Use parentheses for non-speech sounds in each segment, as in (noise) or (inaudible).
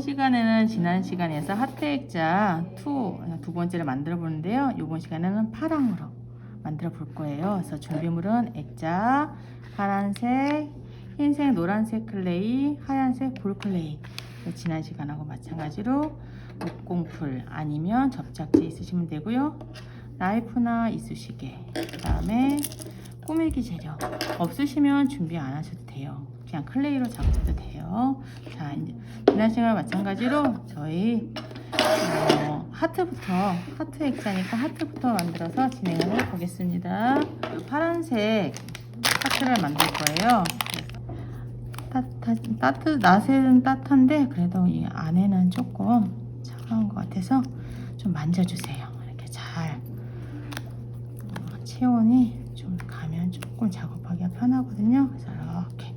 이번 시간에는 지난 시간에서 하트 액자 2, 두 번째를 만들어 보는데요. 이번 시간에는 파랑으로 만들어 볼 거예요. 그래서 준비물은 액자, 파란색, 흰색, 노란색 클레이, 하얀색 볼 클레이. 지난 시간하고 마찬가지로 목공풀 아니면 접착제 있으시면 되고요. 나이프나 이쑤시개, 그 다음에 꾸미기 재료 없으시면 준비 안 하셔도 돼요. 그냥 클레이로 잡아도 돼요. 자, 이제 지난 시간 마찬가지로 저희 어, 하트부터 하트 액자니까 하트부터 만들어서 진행을 해 보겠습니다. 파란색 하트를 만들 거예요. 따뜻, 따뜻, 낫은 따뜻한데 그래도 이 안에는 조금 차가운 것 같아서 좀 만져주세요. 이렇게 잘 어, 체온이 조금 작업하기가 편하거든요. 그래서 이렇게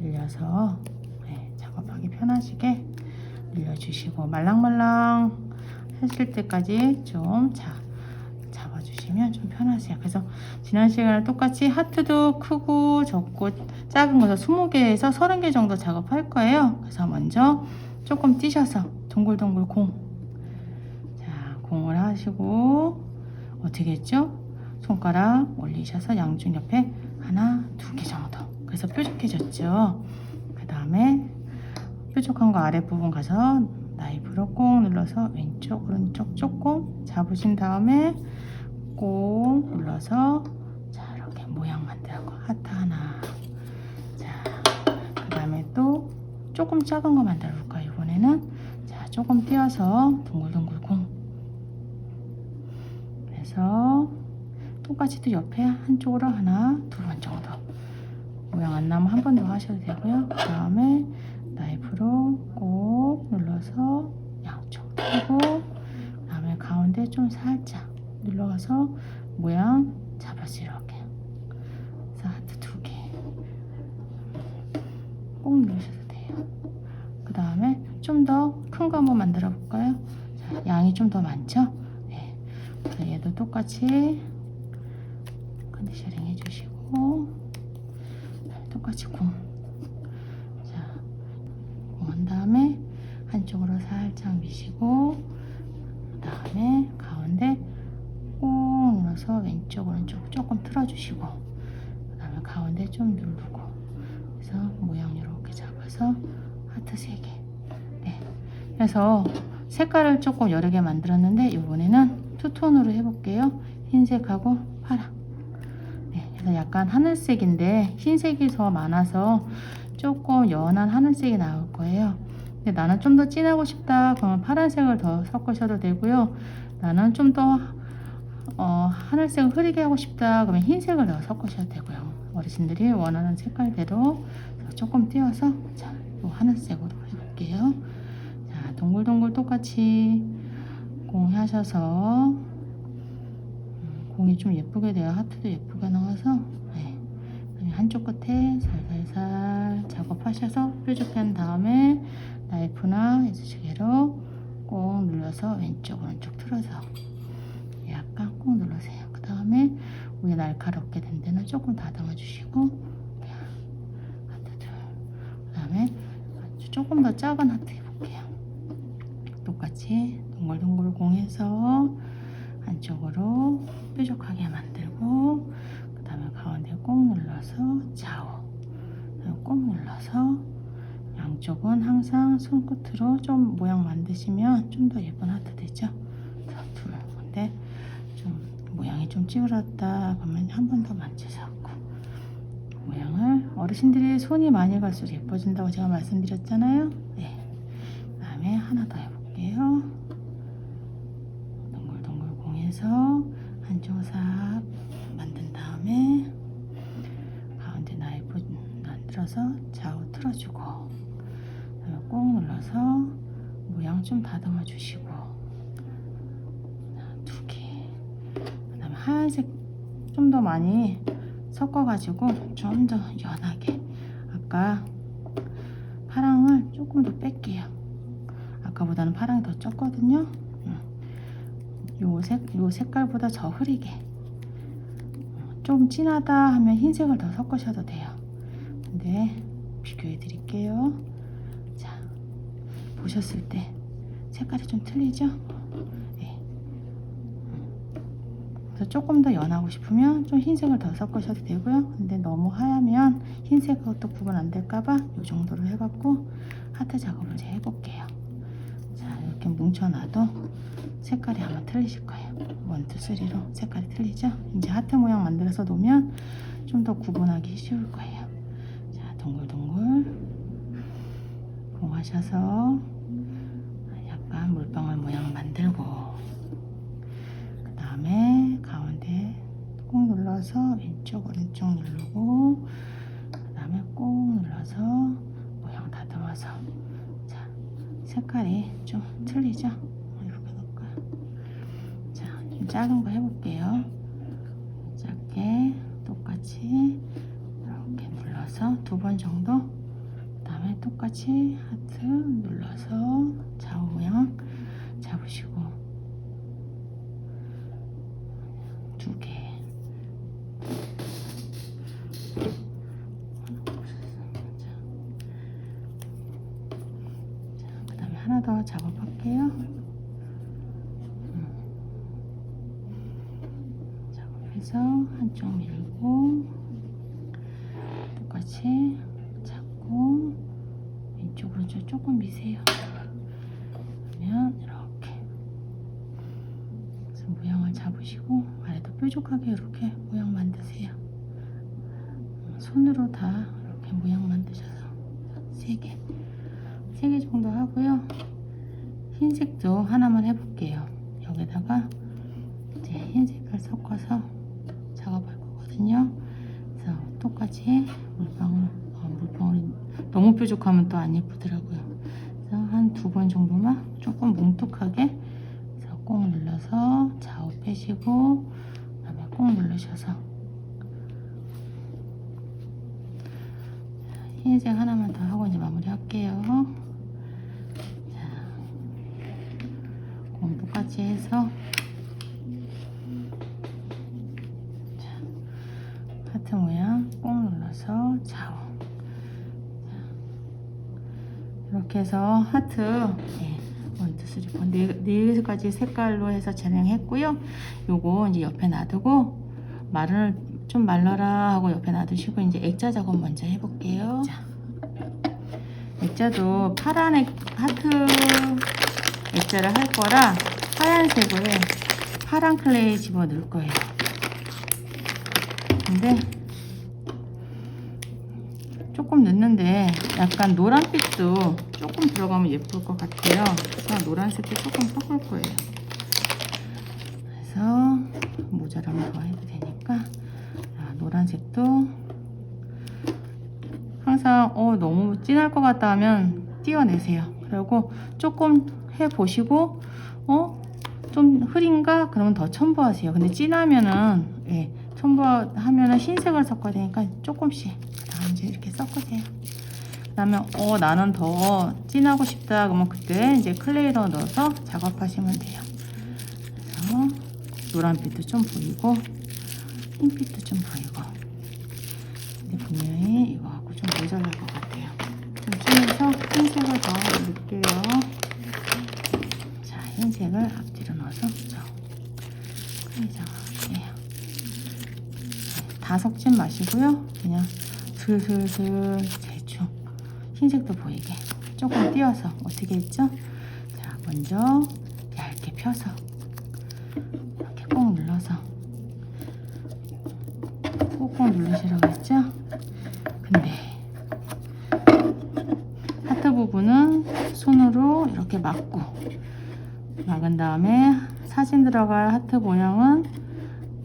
늘려서 네, 작업하기 편하시게 늘려주시고 말랑말랑 하실 때까지 좀 자, 잡아주시면 좀 편하세요. 그래서 지난 시간에 똑같이 하트도 크고 적고 작은 거서 20개에서 30개 정도 작업할 거예요. 그래서 먼저 조금 띄셔서 동글동글 공. 자, 공을 하시고 어떻게 했죠? 손가락 올리셔서 양쪽 옆에 하나, 두 개 정도. 그래서 뾰족해졌죠. 그 다음에 뾰족한 거 아랫부분 가서 나이프로 꼭 눌러서 왼쪽, 오른쪽 조금 잡으신 다음에 꼭 눌러서 자, 이렇게 모양 만들고 하트 하나. 자, 그 다음에 또 조금 작은 거 만들어 볼까요? 이번에는 자, 조금 띄어서 둥글둥글 공. 그래서 또 옆에 한쪽으로 하나, 두 번 정도. 모양 안 나면 한 번 더 하셔도 되고요. 그 다음에 나이프로 꼭 눌러서 양쪽 펴고 그 다음에 가운데 좀 살짝 눌러가서 모양 잡아서 이렇게 그래서 하트 두개 꼭 누르셔도 돼요. 그 다음에 좀 더 큰 거 한번 만들어 볼까요? 자, 양이 좀 더 많죠? 네. 얘도 똑같이 해주시고 똑같이 공. 자, 공한 다음에 한쪽으로 살짝 미시고 그 다음에 가운데 꼭 눌러서 왼쪽 오른쪽 조금 틀어주시고 그 다음에 가운데 좀 누르고. 그래서 모양 이렇게 잡아서 하트 3개. 네. 그래서 색깔을 조금 여러 개 만들었는데 이번에는 투톤으로 해볼게요. 흰색하고 파랑 약간 하늘색인데 흰색이 더 많아서 조금 연한 하늘색이 나올 거예요. 근데 나는 좀 더 진하고 싶다. 그러면 파란색을 더 섞으셔도 되고요. 나는 좀더 어, 하늘색을 흐리게 하고 싶다. 그러면 흰색을 더 섞으셔도 되고요. 어르신들이 원하는 색깔대로 조금 띄어서 자, 요 하늘색으로 해볼게요. 자, 동글동글 똑같이 공하셔서 공이 좀 예쁘게 돼요. 하트도 예쁘게 나와서 네. 한쪽 끝에 살살살 작업하셔서 뾰족한 다음에 나이프나 이쑤시개로 꼭 눌러서 왼쪽 오른쪽 틀어서 약간 꼭 눌러세요. 그 다음에 위에 날카롭게 된 데는 조금 다듬어 주시고 하트 둘. 그 다음에 조금 더 작은 하트 해볼게요. 똑같이 동글동글 공해서 한쪽으로 뾰족하게 만들고 그 다음에 가운데 꼭 눌러서 좌우. 꼭 눌러서 양쪽은 항상 손끝으로 좀 모양 만드시면 좀 더 예쁜 하트 되죠? 자, 둘. 근데 좀 모양이 좀 찌그럽다 그러면 한 번 더 만져서 모양을 어르신들이 손이 많이 갈수록 예뻐진다고 제가 말씀드렸잖아요? 네. 그 다음에 하나 더 해볼게요 공해서 한쪽 삽 만든 다음에 가운데 나이프 만들어서 좌우 틀어주고 꼭 눌러서 모양 좀 다듬어 주시고 두개. 그다음에 하얀색 좀 더 많이 섞어가지고 좀 더 연하게. 아까 파랑을 조금 더 뺄게요. 아까보다는 파랑이 더 적거든요 요, 색, 요 색깔보다 더 흐리게 좀 진하다 하면 흰색을 더 섞으셔도 돼요 근데 비교해 드릴게요 자 보셨을 때 색깔이 좀 틀리죠? 네. 그래서 조금 더 연하고 싶으면 좀 흰색을 더 섞으셔도 되고요. 근데 너무 하얗면 흰색하고 또 구분 안 될까봐 이 정도로 해갖고 하트 작업을 이제 해볼게요. 자 이렇게 뭉쳐놔도 색깔이 아마 틀리실 거예요. 원투 쓰리로 색깔이 틀리죠? 이제 하트 모양 만들어서 놓으면 좀 더 구분하기 쉬울 거예요. 자 동글동글 공하셔서 약간 물방울 모양 만들고 그 다음에 가운데 꾹 눌러서 왼쪽 오른쪽 누르고 그 다음에 꾹 눌러서 모양 다듬어서 자 색깔이 좀 틀리죠? 이렇게 놓을까요? 자, 좀 작은 거 해볼게요. 작게 똑같이 이렇게 눌러서 두 번 정도 그 다음에 똑같이 하트 눌러서 좌우 모양 잡으시고 두 개. 그 다음에 하나 더 작업할게요. 음. 작업 해서 한쪽 밀고 똑같이 잡고 왼쪽 오른쪽 조금 미세요. 그러면 이렇게 모양을 잡으시고 아래도 뾰족하게 이렇게 모양 만드세요. 음, 손으로 다 이렇게 모양 만드셔서 세 개, 세개 정도 하고요. 흰색도 하나만 해볼게요. 여기다가 이제 흰색을 섞어서 거거든요. 그래서 똑같이 물방울, 어, 물방울이 너무 뾰족하면 또 안 예쁘더라고요. 그래서 한 두 번 정도만 조금 뭉툭하게 꼭 눌러서 좌우 빼시고 그다음에 꼭 누르셔서 흰색 하나만 더 하고 이제 마무리 할게요. 자, 공 똑같이 해서 자, 하트 모양 꼭 눌러서 좌우 자, 이렇게 해서 하트 네, 원투 쓰리 포 네, 네 가지 색깔로 해서 진행했고요. 요거 이제 옆에 놔두고 말을 좀 말라라 하고 옆에 놔두시고 이제 액자 작업 먼저 해볼게요. 자, 액자 도 파란 액, 하트 액자를 할 거라 하얀색을 파란 클레이 집어 넣을 거예요. 근데 조금 넣는데 약간 노란빛도 조금 들어가면 예쁠 것 같아요. 그래서 노란색도 조금 섞을 거예요. 그래서 모자라면 더 해도 되니까 자, 노란색도 항상 어 너무 진할 것 같다 하면 띄어내세요. 그리고 조금 해 보시고 어 좀 흐린가 그러면 더 첨부하세요. 근데 진하면은 예, 첨부하면은 흰색을 섞어야 되니까 조금씩 다음 이제 이렇게 섞으세요. 그다음에 어 나는 더 진하고 싶다 그러면 그때 이제 클레이더 넣어서 작업하시면 돼요. 그래서 노란빛도 좀 보이고 흰빛도 좀 보이고 근데 분명히 이거하고 좀 모자랄 것 같아요. 좀 진해서 흰색을 더 넣을게요. 자 흰색을 앞뒤로 넣어서 저 클레이저 할게요. 다 섞진 마시고요. 그냥 슬슬슬 대충 흰색도 보이게 조금 띄어서 어떻게 했죠? 자 먼저 얇게 펴서 이렇게 꼭 눌러서 꾹꾹 누르시라고 했죠? 근데 하트 부분은 손으로 이렇게 막고 막은 다음에 사진 들어갈 하트 모양은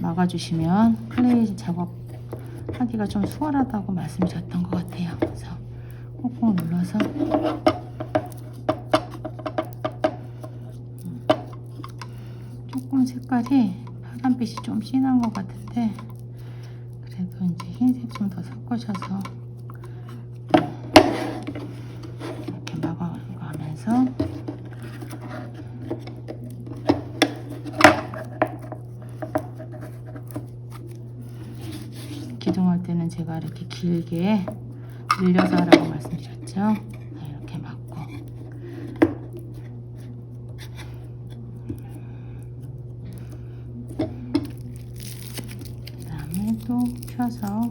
막아주시면 클레이 작업 하기가 좀 수월하다고 말씀드렸던 것 같아요. 그래서 꾹꾹 눌러서 음, 조금 색깔이 파란빛이 좀 진한 것 같은데 그래도 이제 흰색 좀 더 섞으셔서 제가 이렇게 길게 늘려서 하라고 말씀드렸죠. 네, 이렇게 맞고 그 다음에 또 펴서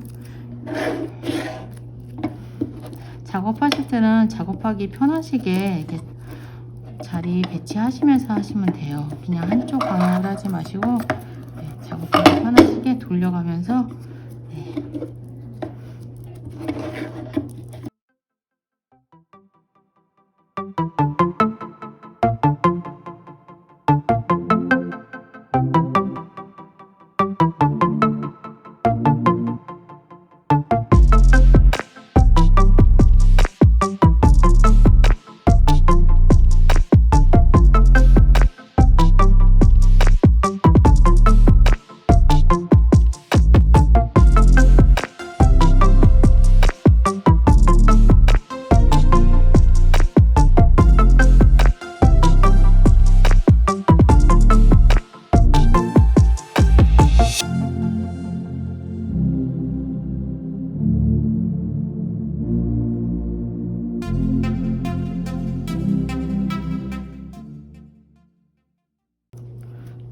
작업하실 때는 작업하기 편하시게 자리 배치하시면서 하시면 돼요. 그냥 한쪽 방향으로 하지 마시고 네, 작업하기 편하시게 돌려가면서 네.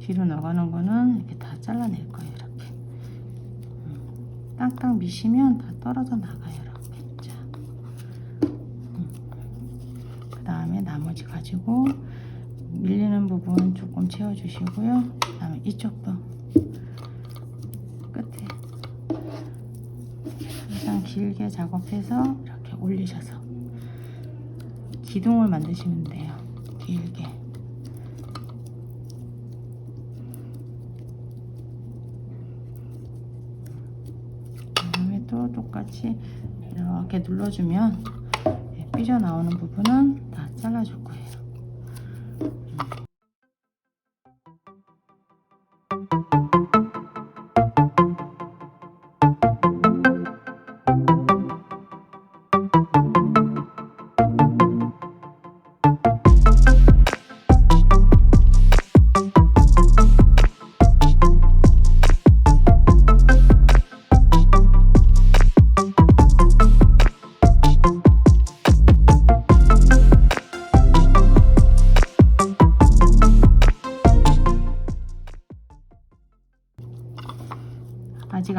뒤로 나가는 거는 이렇게 다 잘라낼 거예요. 이렇게 음, 땅땅 미시면 다 떨어져 나가요. 이렇게 자, 그 다음에 나머지 가지고 밀리는 부분 조금 채워주시고요. 그 다음에 이쪽도 끝에 가장 길게 작업해서 이렇게 올리셔서 기둥을 만드시면 돼요. 길게. 또 똑같이 이렇게 눌러주면 예, 삐져나오는 부분은 다 잘라줄 거예요.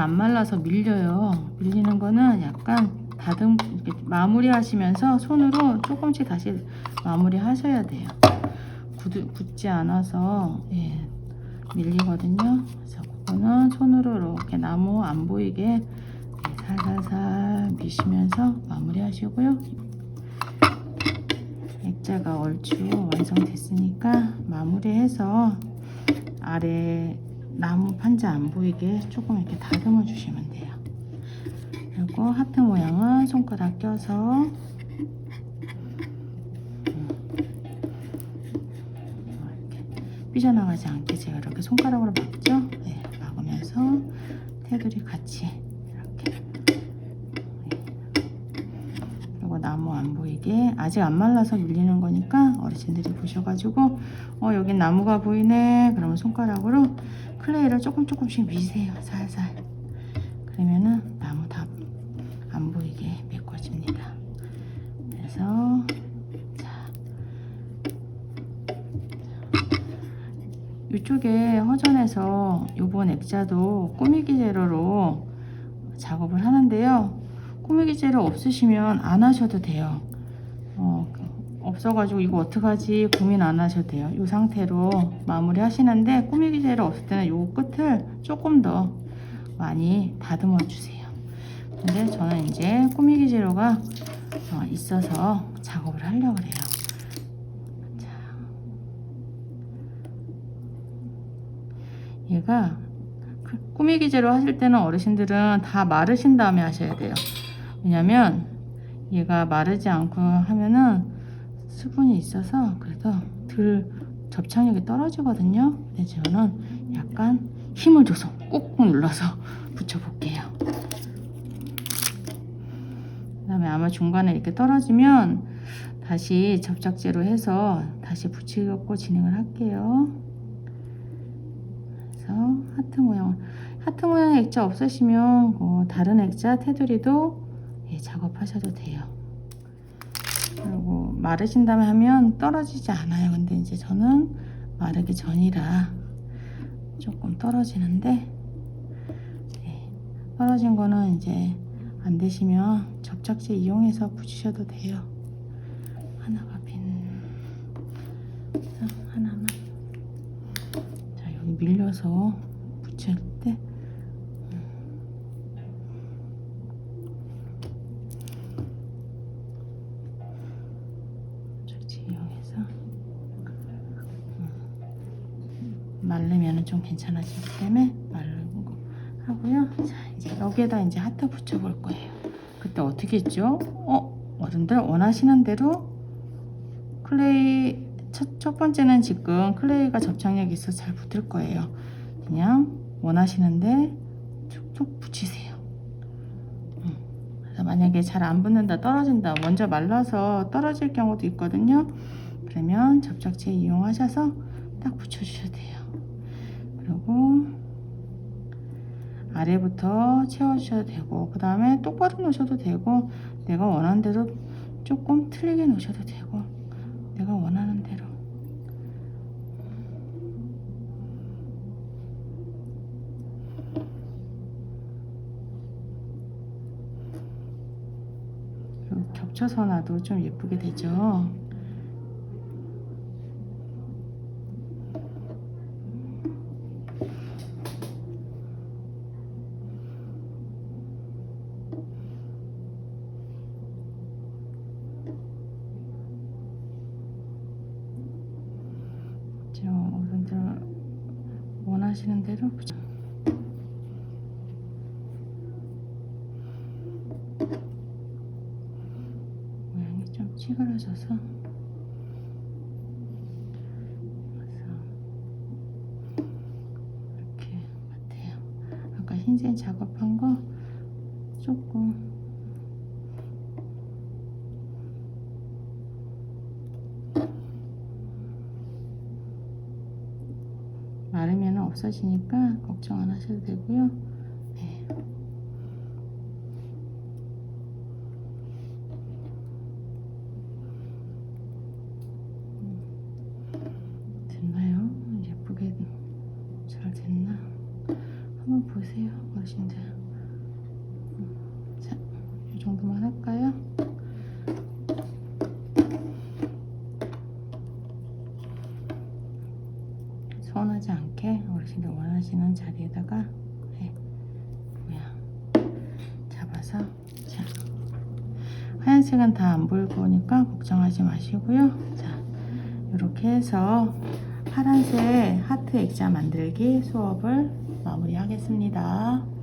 안 말라서 밀려요. 밀리는 거는 약간 다듬 마무리 하시면서 손으로 조금씩 다시 마무리 하셔야 돼요. 굳, 굳지 않아서 예, 밀리거든요. 그래서 그거는 손으로 이렇게 나무 안 보이게 예, 살살살 미시면서 마무리 하시고요. 액자가 얼추 완성됐으니까 마무리해서 아래 나무 판자 안 보이게 조금 이렇게 다듬어 주시면 돼요. 그리고 하트 모양은 손가락 껴서 이렇게 삐져나가지 않게 제가 이렇게 손가락으로 막죠. 네, 막으면서 테두리 같이 이렇게 네. 그리고 나무 안 보이게 아직 안 말라서 밀리는 거니까 어르신들이 보셔가지고 어 여긴 나무가 보이네 그러면 손가락으로 클레이를 조금 조금씩 미세요 살살. 그러면은 나무 다 안 보이게 메꿔집니다. 그래서 자 이쪽에 허전해서 요번 액자도 꾸미기 재료로 작업을 하는데요. 꾸미기 재료 없으시면 안 하셔도 돼요. 어, 없어가지고 이거 어떡하지 고민 안 하셔도 돼요. 이 상태로 마무리 하시는데 꾸미기 재료 없을 때는 이 끝을 조금 더 많이 다듬어 주세요. 근데 저는 이제 꾸미기 재료가 어, 있어서 작업을 하려고 그래요. 자, 얘가 그 꾸미기 재료 하실 때는 어르신들은 다 마르신 다음에 하셔야 돼요. 왜냐면 얘가 마르지 않고 하면은 수분이 있어서 그래도 덜 접착력이 떨어지거든요. 근데 저는 약간 힘을 줘서 꾹꾹 눌러서 (laughs) 붙여볼게요. 그 다음에 아마 중간에 이렇게 떨어지면 다시 접착제로 해서 다시 붙이고 진행을 할게요. 그래서 하트 모양, 하트 모양 액자 없으시면 뭐 다른 액자 테두리도 예, 작업하셔도 돼요. 마르신 다음에 하면 떨어지지 않아요. 근데 이제 저는 마르기 전이라 조금 떨어지는데 네, 떨어진 거는 이제 안 되시면 접착제 이용해서 붙이셔도 돼요. 하나가 빈. 자, 하나만. 자, 여기 밀려서 붙일 때 접착제 이용해서 마르면은 좀 괜찮아지기 때문에 마르고 하고요. 자, 이제 여기에다 이제 하트 붙여볼 거예요. 그때 어떻게 했죠? 어, 어른들 원하시는 대로 클레이 첫, 첫 번째는 지금 클레이가 접착력이 있어서 잘 붙을 거예요. 그냥 원하시는데 툭툭 붙이세요. 음, 그래서 만약에 잘 안 붙는다 떨어진다 먼저 말라서 떨어질 경우도 있거든요. 그러면 접착제 이용하셔서 딱 붙여주셔야 돼요. 그리고 아래부터 채워주셔도 되고 그 다음에 똑바로 놓으셔도 되고 내가 원하는 대로 조금 틀리게 놓으셔도 되고 내가 원하는 대로. 겹쳐서 놔도 좀 예쁘게 되죠 좀 어른들 원하시는 대로 붙여. 모양이 그래서 이렇게 같아요. 아까 흰색 작업한 거 조금 마르면 없어지니까 걱정 안 하셔도 되고요. 네. 음, 됐나요? 예쁘게 잘 됐나? 한번 보세요, 어르신들. 음, 자, 이 정도만 할까요? 서운하지 않게 어르신들 원하시는 자리에다가 네, 뭐야 잡아서 자 하얀색은 다 안 보일 거니까 걱정하지 마시고요 자 이렇게 해서 파란색 하트 액자 만들기 수업을 마무리하겠습니다.